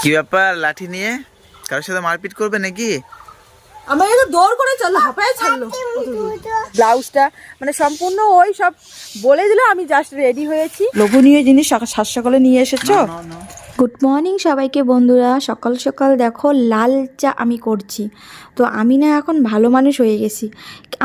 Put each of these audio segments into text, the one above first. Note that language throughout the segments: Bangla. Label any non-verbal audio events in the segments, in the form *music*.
কি ব্যাপার লাঠি নিয়ে? কারোর সাথে মারপিট করবে নাকি? আমাকে তো দৌড় করে চলল হাঁপায় ছাড়লো। ব্লাউজটা মানে সম্পূর্ণ ওই সব বলে দিল আমি জাস্ট রেডি হয়েছি। লোভনীয় জিনিস সকাল সাত সকালে নিয়ে এসেছ? গুড মর্নিং সবাইকে বন্ধুরা। সকাল সকাল দেখো লাল চা আমি করছি। তো আমি না এখন ভালো মানুষ হয়ে গেছি।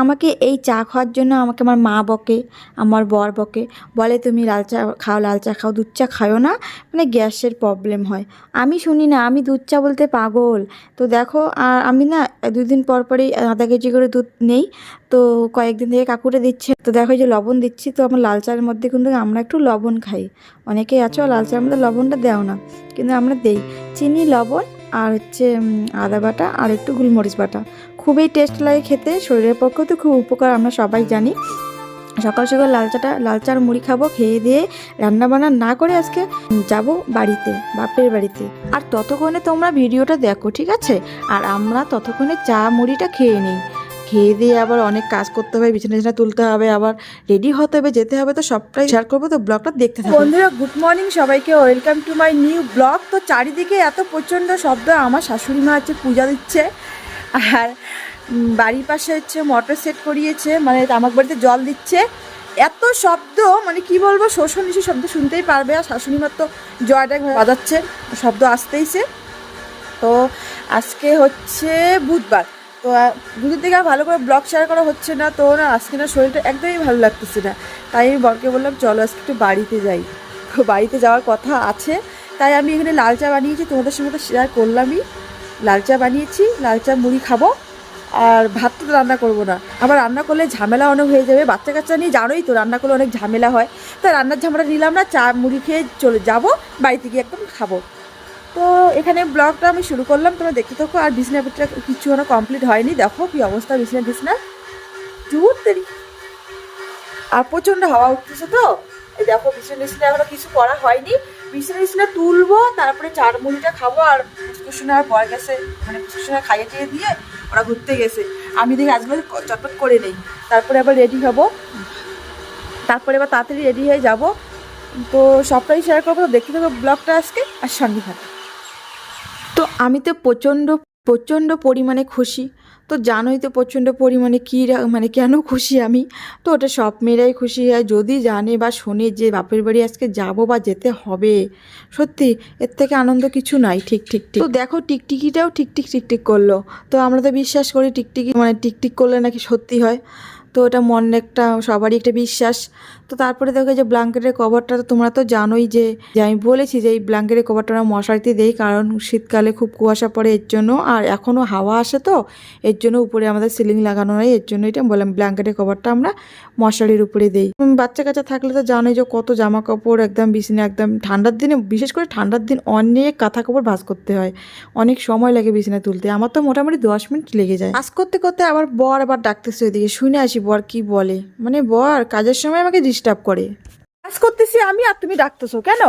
আমাকে এই চা খাওয়ার জন্য আমাকে আমার মা বকে, আমার বর বকে। বলে, তুমি লাল চা খাও, লাল চা খাও, দুধ চা খাও না। মানে গ্যাসের প্রবলেম হয়। আমি শুনি না, আমি দুধ চা বলতে পাগল। তো দেখো আর আমি না দুদিন পর পরই আধা কেজি করে দুধ নেই। তো কয়েকদিন থেকে কাকুরে দিচ্ছে। তো দেখো যে লবণ দিচ্ছি, তো আমার লাল চায়ের মধ্যে কিন্তু আমরা একটু লবণ খাই। অনেকেই আছো লাল চায়ের মধ্যে লবণটা দেও না, কিন্তু আমরা দেই। চিনি, লবণ, আর হচ্ছে আদা বাটা, আর একটু গোলমরিচ বাটা। খুবই টেস্ট লাগে খেতে, শরীরের পক্ষেও তো খুব উপকার, আমরা সবাই জানি। সকাল সকাল লাল চাটা, লাল চার মুড়ি খাব, খেয়ে দিয়ে রান্না বান্না না করে আজকে যাব বাড়িতে, বাপের বাড়িতে। আর ততক্ষণে তোমরা ভিডিওটা দেখো, ঠিক আছে? আর আমরা ততক্ষণে চা মুড়িটা খেয়ে নিই। খেয়ে দিয়ে আবার অনেক কাজ করতে হবে, বিছানা বিছানা তুলতে হবে, আবার রেডি হতে হবে, যেতে হবে, তো সবটাই শেয়ার করব, তো ব্লগটা দেখতে থাকো। বন্ধুরা গুড মর্নিং সবাইকে welcome to my new blog তো চারিদিকে এত প্রচণ্ড শব্দ, আমার শাশুড়ি মা হচ্ছে পূজা দিচ্ছে। আর বাড়ির পাশে হচ্ছে মোটর সেট করিয়েছে মানে আমার বাড়িতে জল দিচ্ছে। এত শব্দ মানে কি বলব, শোষণ নিশি শব্দ শুনতেই পারবে আর শাশুড়ি মার তো জয়টা বাজাচ্ছে, শব্দ আসতেইছে। তো আজকে হচ্ছে বুধবার, তো দুদিন থেকে আর ভালো করে ব্লগ শেয়ার করা হচ্ছে না, তো না, আজকে না শরীরটা একদমই ভালো লাগতেছে না। তাই আমি বরকে বললাম, চলো আজকে একটু বাড়িতে যাই। তো বাড়িতে যাওয়ার কথা আছে, তাই আমি এখানে লাল চা বানিয়েছি, তোমাদের সঙ্গে তো শেয়ার করলামই। লাল চা বানিয়েছি, লাল চা মুড়ি খাব, আর ভাত তো রান্না করব না। আবার রান্না করলে ঝামেলা অনেক হয়ে যাবে। বাচ্চা কাচ্চা নিয়ে জানোই তো, রান্না করলে অনেক ঝামেলা হয়। তাই রান্নার ঝামেলা নিলাম না, চা মুড়ি খেয়ে চলে যাব, বাড়িতে গিয়ে একদম খাব। তো এখানে ব্লগটা আমি শুরু করলাম, তোমরা দেখতে থাকো, আর বিছনা পিঠটা কিছু এখনও কমপ্লিট হয়নি। দেখো কি অবস্থা বিছনা বিছনা জুর দেরি। আর প্রচণ্ড হাওয়া উঠতেছে তো দেখো বিছনা বিছনা এখনও কিছু করা হয়নি। বিছনা বিছনা তুলবো, তারপরে চার মুড়িটা খাব, আর পুষ্কুসোনা আর বর গেছে মানে পুষ্কুসোনা খাইয়ে টিয়ে দিয়ে ওরা ঘুরতে গেছে। আমি দেখি আজকে চটপট করে নেই। তারপরে আবার রেডি হব। তারপরে আবার তাড়াতাড়ি রেডি হয়ে যাব। তো সবটাই শেয়ার করব, তো দেখতে থাকো ব্লগটা আজকে, আর সঙ্গে থাকো তো আমি তো প্রচণ্ড প্রচণ্ড পরিমাণে খুশি। তো জানোই তো প্রচণ্ড পরিমাণে কী মানে কেন খুশি আমি? তো ওটা সব মেয়েরাই খুশি হয়। যদি জানে বা শোনে যে বাপের বাড়ি আজকে যাব বা যেতে হবে, সত্যি এর থেকে আনন্দ কিছু নাই ঠিক ঠিক ঠিক। তো দেখো টিকটিকিটাও ঠিক ঠিক ঠিক ঠিক করল। তো আমরা তো বিশ্বাস করি টিকটিকি মানে টিকটিক করলে নাকি সত্যি হয়। তো ওটা মন একটা, সবারই একটা বিশ্বাস। তো তারপরে দেখো যে ব্ল্যাঙ্কেটের কভারটা তো তোমরা তো জানোই যে আমি বলেছি যে এই ব্ল্যাঙ্কেটের কভারটা আমরা মশারিতে দেই কারণ শীতকালে খুব কুয়াশা পড়ে এর জন্য। আর এখনও হাওয়া আসে তো, এর জন্য উপরে আমাদের সিলিং লাগানো হয়, এর জন্য এটা বললাম ব্ল্যাঙ্কেটের কভারটা আমরা মশারির উপরে দেই। বাচ্চা কাচ্চা থাকলে তো জানোই যে কত জামা কাপড় একদম বিছানা, একদম ঠান্ডার দিনে, বিশেষ করে ঠান্ডার দিন অনেক কাঁথা কাপড় ভাঁজ করতে হয়। অনেক সময় লাগে বিছানা তুলতে। আমার তো মোটামুটি দশ মিনিট লেগে যায়। কাজ করতে করতে আবার বর আবার ডাকতেছে ওইদিকে, শুনে আসি বর, কি বলে? মানে বর, কাজের সময় আমাকে ডিস্টার্ব করে। কাজ করতেছি আমি আর তুমি ডাকতেছো কেন?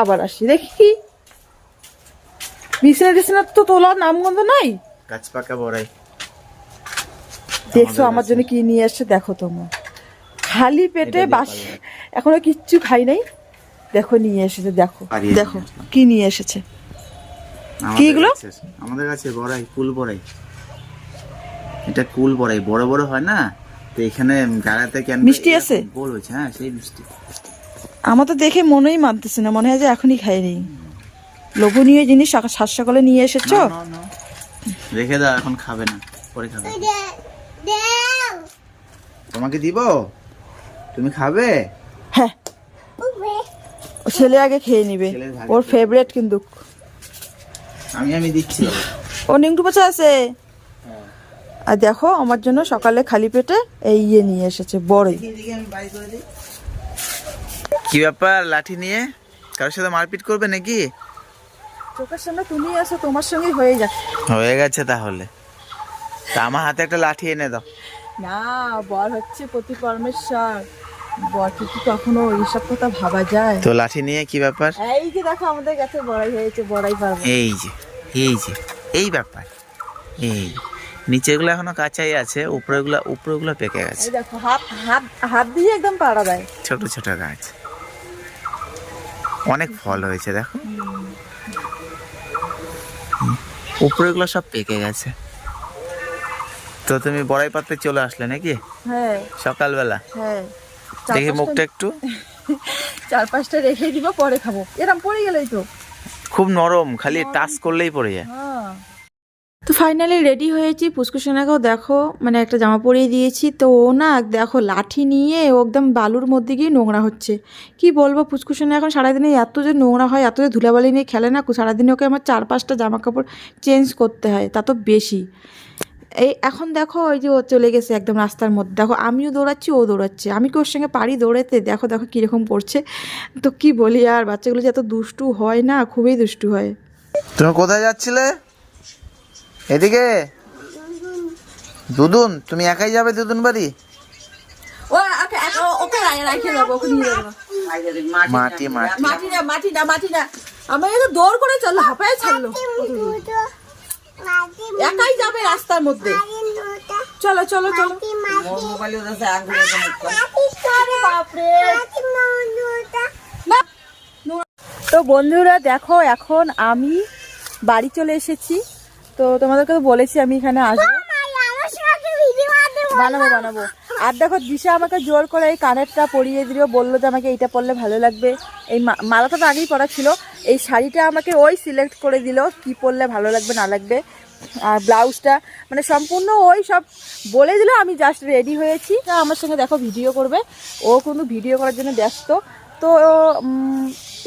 আবার আসি দেখি কি। বিছানা টিছানা তো তোলার নামগন্ধ নাই? গাছ পাকা বড়াই। দেখছ আমার জন্য কি নিয়ে এসছে দেখো তোমরা। খালি পেটে বাস এখনও কিচ্ছু খাই নাই। দেখো নিয়ে এসেছে দেখো। দেখো কি নিয়ে এসেছে। কি এগুলো? আমাদের কাছে বড়াই কুল বড়াই। এটা কুল বড়াই। বড় বড় হয় না? তো এখানে গাড়াতে কেন মিষ্টি আছে? গোল হয়েছে? হ্যাঁ সেই মিষ্টি। আমার তো দেখে মনেই মানতেছে না মনে হয় যে এখনই খাইনি লোভনীয় জিনিস সাত সকালে নিয়ে এসেছ। রেখে দাও এখন খাবে না পরে খাবে। তোমাকে দিব? তুমি খাবে? হ্যাঁ। ও ছেলে আগে খেয়ে নিবে। ওর ফেভারিট কিন্তু। আমি আমি দিচ্ছি। ও নিংটু পাচা আছে। আর দেখো আমার জন্য সকালে খালি পেটে এই ইয়ে নিয়ে এসেছে বড়ই। কি ব্যাপার লাঠি নিয়ে? কারোর সাথে মারপিট করবে নাকি? চোখের সামনে তুমি আসো তোমার সঙ্গেই হয়ে যাচ্ছে হয়ে গেছে তাহলে। তা আমার হাতে একটা লাঠি এনে দাও। না বর হচ্ছে প্রতি পরমেশ্বর বর কি কি কখনো এইসব কথা ভাবা যায়? তো লাঠি নিয়ে কি ব্যাপার? এই যে দেখো আমাদের কাছে বড়াই হয়েছে বড়াই পারব। এই যে এই যে এই ব্যাপার। এই নিচেগুলো এখনও কাঁচাই আছে উপরেগুলো উপরেগুলো পেকে গেছে। দেখো হাত হাত হাত দিয়ে একদম পাড়া দেয়। ছোট ছোট গাছ। অনেক ফল হয়েছে দেখো। উপরেগুলো সব পেকে গেছে। তো তুমি বড়াই পাততে চলে আসলে নাকি? হ্যাঁ। সকালবেলা। হ্যাঁ। দেখি মুখটা একটু। *laughs* চার পাঁচটা রেখে দিব পরে খাব। এরম পড়ে গেলেই তো। খুব নরম খালি টাচ করলেই পড়ে যায়। হ্যাঁ। ফাইনালি রেডি হয়েছি। পুষ্কুসোনাকেও দেখো মানে একটা জামা পরিয়ে দিয়েছি। তো ও না দেখো, লাঠি নিয়ে ও একদম বালুর মধ্যে গিয়ে নোংরা হচ্ছে। কি বলব পুষ্কুসোনা এখন সারাদিনে এত যে নোংরা হয়, এত যে ধুলাবালি নিয়ে খেলে না, সারাদিনে ওকে আমার চার পাঁচটা জামা কাপড় চেঞ্জ করতে হয়, তা তো বেশি। এই এখন দেখো, ওই যে ও চলে গেছে একদম রাস্তার মধ্যে। দেখো, আমিও দৌড়াচ্ছি, ও দৌড়াচ্ছে। আমি কি ওর সঙ্গে পারি দৌড়াতে? দেখো দেখো কীরকম পড়ছে তো কি বলি, আর বাচ্চাগুলো যে এত দুষ্টু হয় না, খুবই দুষ্টু হয়। তুমি কোথায় যাচ্ছিলে? এদিকে? দুদুন তুমি একাই যাবে দুদুন বাড়ি? ও ওকে ওকে রাখে দেবো ওকে মাটি মাটি না মাটি। না মাটি না আমার তো দৌড় করে চলল হাঁপায় ছাড়লো। একাই যাবে রাস্তার মধ্যে। চলো চলো চলো। তো বন্ধুরা দেখো এখন আমি বাড়ি চলে এসেছি। তো তোমাদেরকে তো বলেছি আমি এখানে আসব। বানাবো বানাবো। আর দেখো দিশা আমাকে জোর করে এই কানেরটা পরিয়ে দিল বলল যে আমাকে এইটা পরলে ভালো লাগবে। এই মা- মালাটা তো আগেই পরা ছিল। এই শাড়িটা আমাকে ওই সিলেক্ট করে দিল কি পরলে ভালো লাগবে না লাগবে। আর ব্লাউজটা মানে সম্পূর্ণ ওই সব বলে দিল আমি জাস্ট রেডি হয়েছি। তা আমার সঙ্গে দেখো ভিডিও করবে। ও কিন্তু ভিডিও করার জন্য ব্যস্ত। তো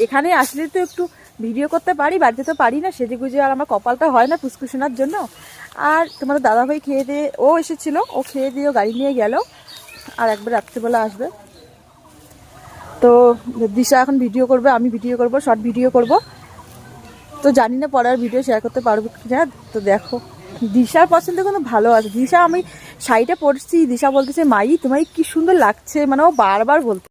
এখানে আসলে তো একটু ভিডিও করতে পারি, বাড়িতে তো পারি না সেজে গুজে আর আমার কপালটা হয় না ফুসকুশোনার জন্য। আর তোমাদের দাদাভাই খেয়ে দিয়ে, ও এসেছিল, ও খেয়ে দিয়ে গাড়ি নিয়ে গেল, আর একবার রাত্রিবেলা আসবে। তো দিশা এখন ভিডিও করবে, আমি ভিডিও করব, শর্ট ভিডিও করব। তো জানি না পরে আর ভিডিও শেয়ার করতে পারব না, তো দেখো। দিশার পছন্দ কিন্তু ভালো আছে। দিশা, আমি শাড়িটা পরছি, দিশা বলতেছে, মাই, তোমায় কি সুন্দর লাগছে। মানে ও বারবার বলতে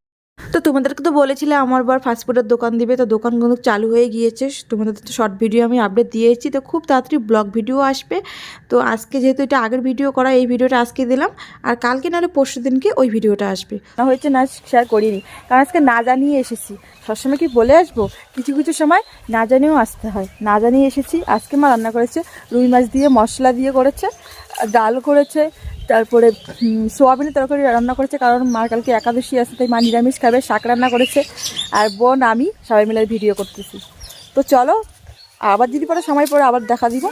তো তোমাদেরকে তো বলেছিলে আমার বার ফাস্টফুডের দোকান দিবে, তো দোকানগুলো চালু হয়ে গিয়েছে। তোমাদের তো শর্ট ভিডিও আমি আপডেট দিয়েছি, তো খুব তাড়াতাড়ি ব্লগ ভিডিও আসবে। তো আজকে যেহেতু এটা আগের ভিডিও করা, এই ভিডিওটা আজকে দিলাম। আর কালকে নাহলে পরশু দিনকে ওই ভিডিওটা আসবে। না হয়েছে না শেয়ার করিনি। কারণ আজকে না জানিয়ে এসেছি। সবসময় কি বলে আসব? কিছু কিছু সময় না জানিয়েও আসতে হয়। না জানিয়ে এসেছি, আজকে মা রান্না করেছে, রুই মাছ দিয়ে মশলা দিয়ে করেছে ডাল করেছে তারপরে সোয়াবিনের তরকারি রান্না করেছে কারণ মার কালকে একাদশী আছে, তাই মা নিরামিষ খাবে, শাক রান্না করেছে আর বোন, আমি সবাই মিলে ভিডিও করতেছি। তো চলো, আবার যদি পরে সময় পরে আবার দেখা দিব।